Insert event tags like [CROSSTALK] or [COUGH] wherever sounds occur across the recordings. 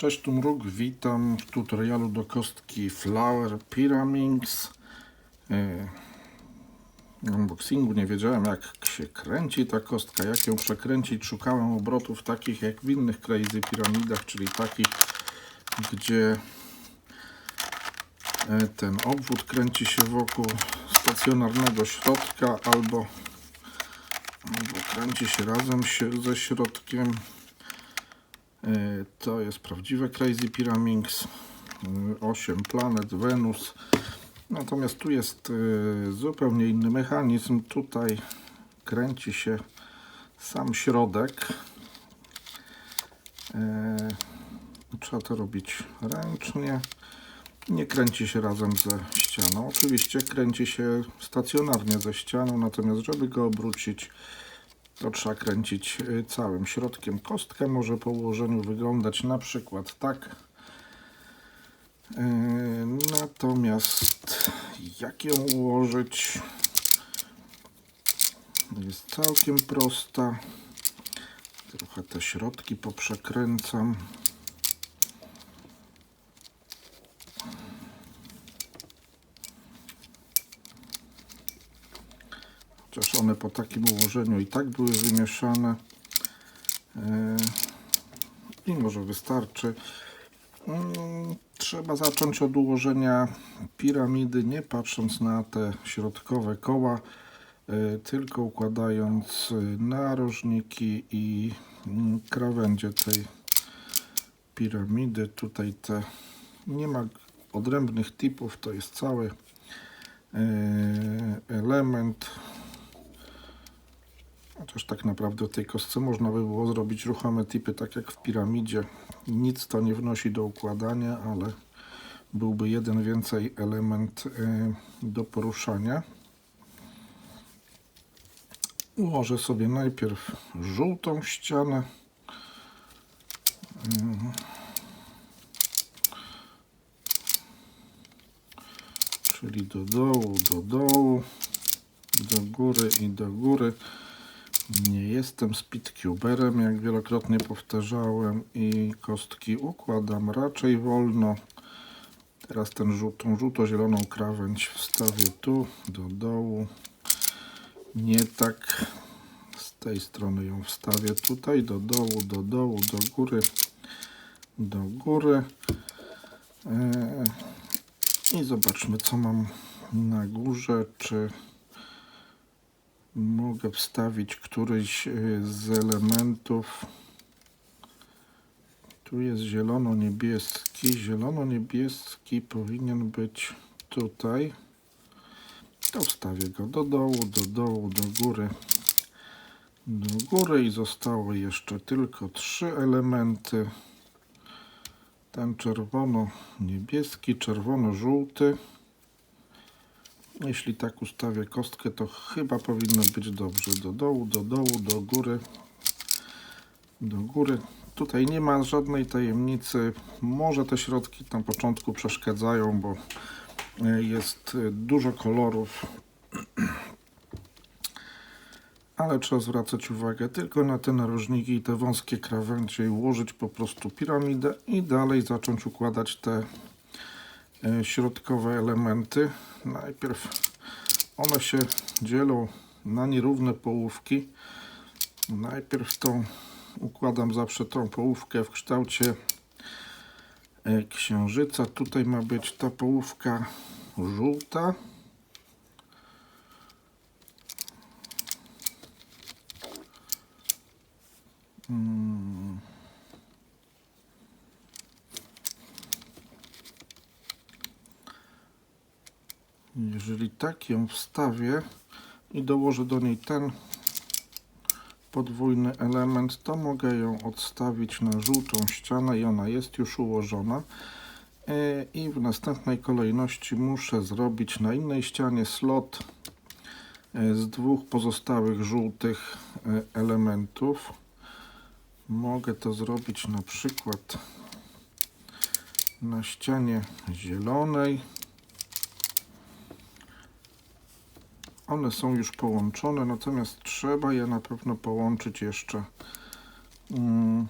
Cześć, tu Mruk, witam w tutorialu do kostki Flower Pyramids. E, W unboxingu nie wiedziałem jak się kręci ta kostka, jak ją przekręcić. Szukałem obrotów takich jak w innych Crazy Piramidach, czyli takich, gdzie e, ten obwód kręci się wokół stacjonarnego środka albo, albo kręci się razem się ze środkiem. E, To jest prawdziwe Crazy Pyramids. 8 planet, Wenus. Natomiast tu jest e, zupełnie inny mechanizm. Tutaj kręci się sam środek. E, Trzeba to robić ręcznie. Nie kręci się razem ze ścianą. Oczywiście kręci się stacjonarnie ze ścianą, natomiast żeby go obrócić, to trzeba kręcić y, całym środkiem. Kostka może po ułożeniu wyglądać na przykład tak. Yy, Natomiast jak ją ułożyć jest całkiem prosta. Trochę te środki poprzekręcam. Chociaż one po takim ułożeniu i tak były wymieszane. E, I może wystarczy. Mm, Trzeba zacząć od ułożenia piramidy, nie patrząc na te środkowe koła, e, tylko układając e, narożniki i mm, krawędzie tej piramidy. Tutaj te nie ma odrębnych typów, to jest cały element. Chociaż tak naprawdę tej kostce można by było zrobić ruchome typy, tak jak w piramidzie. Nic to nie wnosi do układania, ale byłby jeden więcej element y, do poruszania. Ułożę sobie najpierw żółtą ścianę. Mm. Czyli do dołu, do dołu, do góry i do góry. Nie jestem speedcuberem, jak wielokrotnie powtarzałem i kostki układam raczej wolno. Teraz ten żół, tą żółto-zieloną krawędź wstawię tu, do dołu. Nie tak. Z tej strony ją wstawię tutaj, do dołu, do dołu, do góry, do góry. Eee, I zobaczmy, co mam na górze, czy mogę wstawić któryś y, z elementów. Tu jest zielono-niebieski. Zielono-niebieski powinien być tutaj. To wstawię go do dołu, do dołu, do góry, do góry i zostały jeszcze tylko trzy elementy. Ten czerwono-niebieski, czerwono-żółty. Jeśli tak ustawię kostkę, to chyba powinno być dobrze. Do dołu, do dołu, do góry, do góry. Tutaj nie ma żadnej tajemnicy. Może te środki na początku przeszkadzają, bo e, jest e, dużo kolorów. [CLEARS THROAT] Ale trzeba zwracać uwagę tylko na te narożniki i te wąskie krawędzie i ułożyć po prostu piramidę i dalej zacząć układać te środkowe elementy. Najpierw one się dzielą na nierówne połówki. Najpierw tą układam zawsze tą połówkę w kształcie e, księżyca. Tutaj ma być ta połówka żółta. Jeżeli tak ją wstawię i dołożę do niej ten podwójny element, to mogę ją odstawić na żółtą ścianę i ona jest już ułożona. E, I w następnej kolejności muszę zrobić na innej ścianie slot e, z dwóch pozostałych żółtych e, elementów. Mogę to zrobić na przykład na ścianie zielonej. One są już połączone, natomiast trzeba je na pewno połączyć jeszcze mm,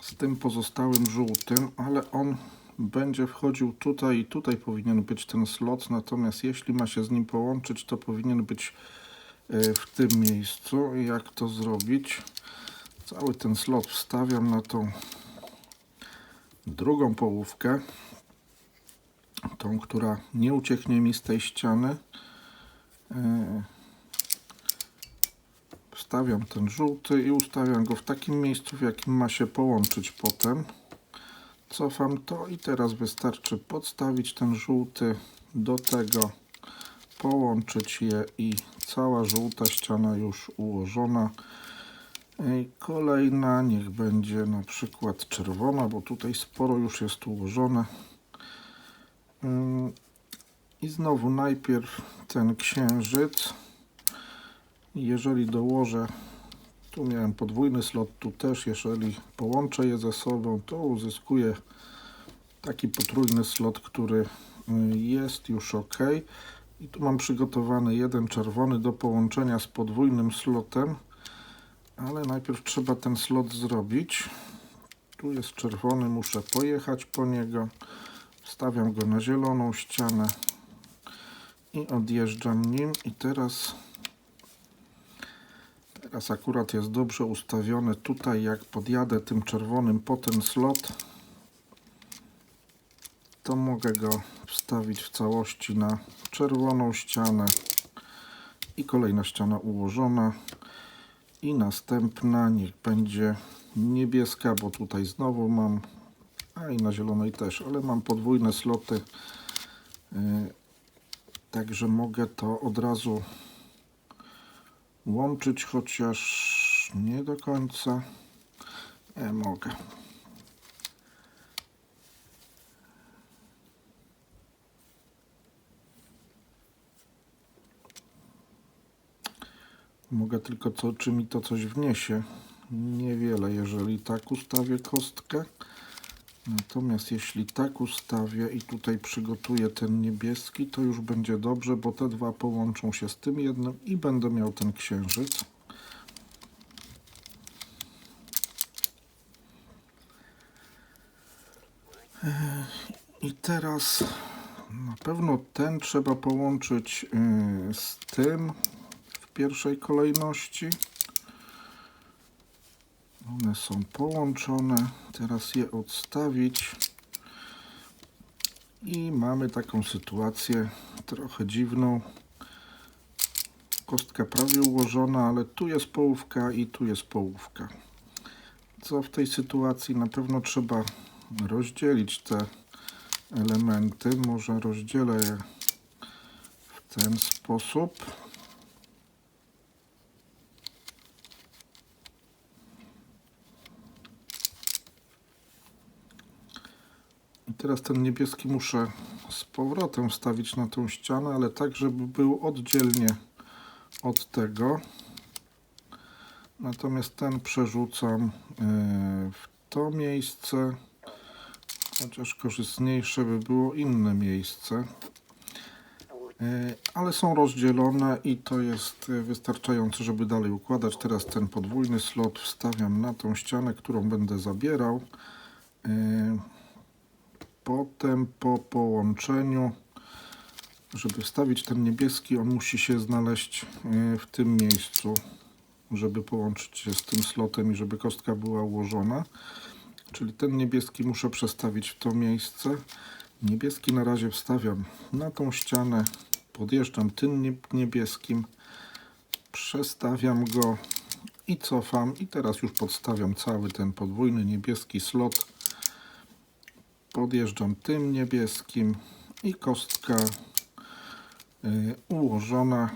z tym pozostałym żółtym, ale on będzie wchodził tutaj i tutaj powinien być ten slot, natomiast jeśli ma się z nim połączyć, to powinien być e, w tym miejscu. Jak to zrobić? Cały ten slot wstawiam na tą drugą połówkę, tą, która nie ucieknie mi z tej ściany. E, Wstawiam ten żółty i ustawiam go w takim miejscu, w jakim ma się połączyć potem. Cofam to i teraz wystarczy podstawić ten żółty do tego, połączyć je i cała żółta ściana już ułożona. I kolejna niech będzie na przykład czerwona, bo tutaj sporo już jest ułożone. I znowu najpierw ten księżyc. Jeżeli dołożę, tu miałem podwójny slot, tu też, jeżeli połączę je ze sobą, to uzyskuję taki potrójny slot, który y, jest już ok. I tu mam przygotowany jeden czerwony do połączenia z podwójnym slotem, ale najpierw trzeba ten slot zrobić. Tu jest czerwony, muszę pojechać po niego. Wstawiam go na zieloną ścianę i odjeżdżam nim. I teraz Teraz akurat jest dobrze ustawione tutaj, jak podjadę tym czerwonym po ten slot, to mogę go wstawić w całości na czerwoną ścianę. I kolejna ściana ułożona. I następna niech będzie niebieska, bo tutaj znowu mam, a i na zielonej też, ale mam podwójne sloty, yy, także mogę to od razu łączyć, chociaż nie do końca. Nie mogę. Mogę tylko co, czy mi to coś wniesie. Niewiele, jeżeli tak ustawię kostkę. Natomiast jeśli tak ustawię i tutaj przygotuję ten niebieski, to już będzie dobrze, bo te dwa połączą się z tym jednym i będę miał ten księżyc. Ech, I teraz na pewno ten trzeba połączyć yy, z tym w pierwszej kolejności. One są połączone. Teraz je odstawić. I mamy taką sytuację trochę dziwną. Kostka prawie ułożona, ale tu jest połówka i tu jest połówka. Co w tej sytuacji na pewno trzeba rozdzielić te elementy. Może rozdzielę je w ten sposób. Teraz ten niebieski muszę z powrotem wstawić na tą ścianę, ale tak, żeby był oddzielnie od tego. Natomiast ten przerzucam e, w to miejsce, chociaż korzystniejsze by było inne miejsce. E, Ale są rozdzielone i to jest e, wystarczające, żeby dalej układać. Teraz ten podwójny slot wstawiam na tą ścianę, którą będę zabierał. Potem po połączeniu, żeby wstawić ten niebieski, on musi się znaleźć e, w tym miejscu, żeby połączyć się z tym slotem i żeby kostka była ułożona. Czyli ten niebieski muszę przestawić w to miejsce. Niebieski na razie wstawiam na tą ścianę, podjeżdżam tym nie- niebieskim, przestawiam go i cofam. I teraz już podstawiam cały ten podwójny niebieski slot podjeżdżam tym niebieskim i kostka y, ułożona.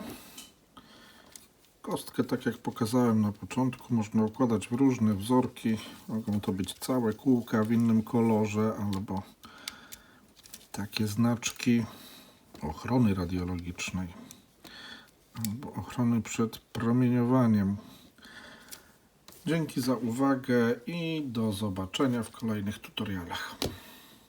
Kostkę, tak jak pokazałem na początku, można układać w różne wzorki. Mogą to być całe kółka w innym kolorze albo takie znaczki ochrony radiologicznej albo ochrony przed promieniowaniem. Dzięki za uwagę i do zobaczenia w kolejnych tutorialach.